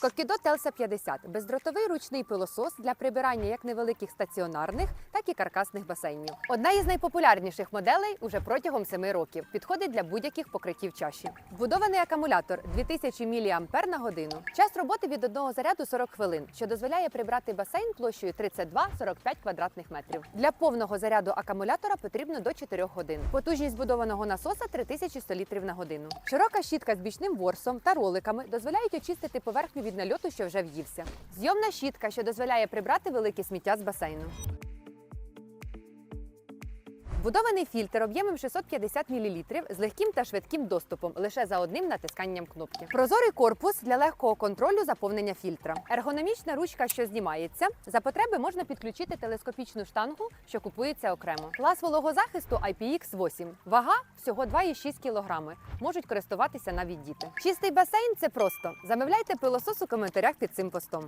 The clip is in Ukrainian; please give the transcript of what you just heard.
Кокідо Телса 50 бездротовий ручний пилосос для прибирання як невеликих стаціонарних, так і каркасних басейнів. Одна із найпопулярніших моделей уже протягом 7 років. Підходить для будь-яких покриттів чаші. Вбудований акумулятор 2000 мА на годину. Час роботи від одного заряду 40 хвилин, що дозволяє прибрати басейн площею 32-45 квадратних метрів. Для повного заряду акумулятора потрібно до 4 годин. Потужність збудованого насоса 3100 літрів на годину. Широка щітка з бічним ворсом та роликами дозволяють очистити поверхню від нальоту, що вже в'ївся. Зйомна щітка, що дозволяє прибрати велике сміття з басейну. Вбудований фільтр об'ємом 650 мл з легким та швидким доступом лише за одним натисканням кнопки. Прозорий корпус для легкого контролю заповнення фільтра. Ергономічна ручка, що знімається. За потреби можна підключити телескопічну штангу, що купується окремо. Клас вологозахисту IPX8. Вага всього 2,6 кг. Можуть користуватися навіть діти. Чистий басейн це просто. Замовляйте пилосос у коментарях під цим постом.